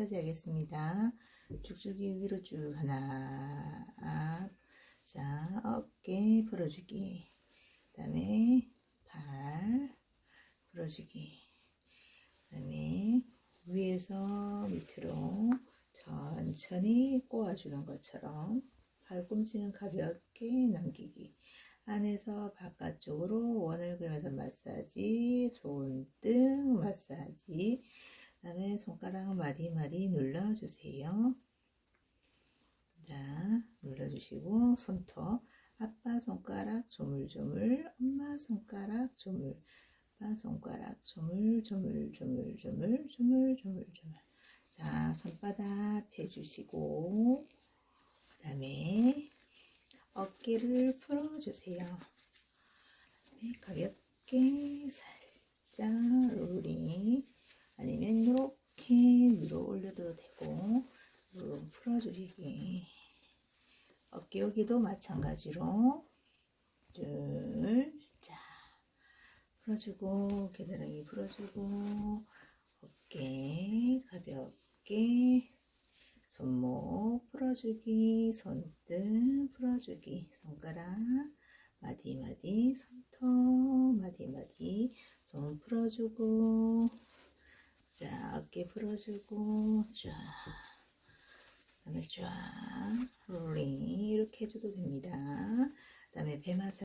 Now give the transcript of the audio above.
마사지 하겠습니다. 쭉쭉이 위로 쭉 하나 앞. 자 어깨 풀어주기 그 다음에 발 풀어주기 그 다음에 위에서 밑으로 천천히 꼬아주는 것처럼 발꿈치는 가볍게 남기기 안에서 바깥쪽으로 원을 그리면서 마사지 손등 마사지 그 다음에 손가락 마디마디 눌러주세요. 자 눌러주시고 손톱 아빠 손가락 조물조물 엄마 손가락 조물 아빠 손가락 조물 조물 조물 조물 조물 조물 조물. 자 손바닥 펴주시고 그 다음에 어깨를 풀어주세요. 네, 가볍게 살짝 롤링 올려도 되고 롤 풀어주시기. 어깨 여기도 마찬가지로. 둘자. 풀어주고 겨드랑이 풀어주고 어깨 가볍게 손목 풀어주기 손등 풀어주기. 손가락 마디마디 손톱 마디마디. 손 풀어주고 자 어깨 풀어주고 쫙 그다음에 쫙 롤링 이렇게 해줘도 됩니다. 그다음에 배 마사지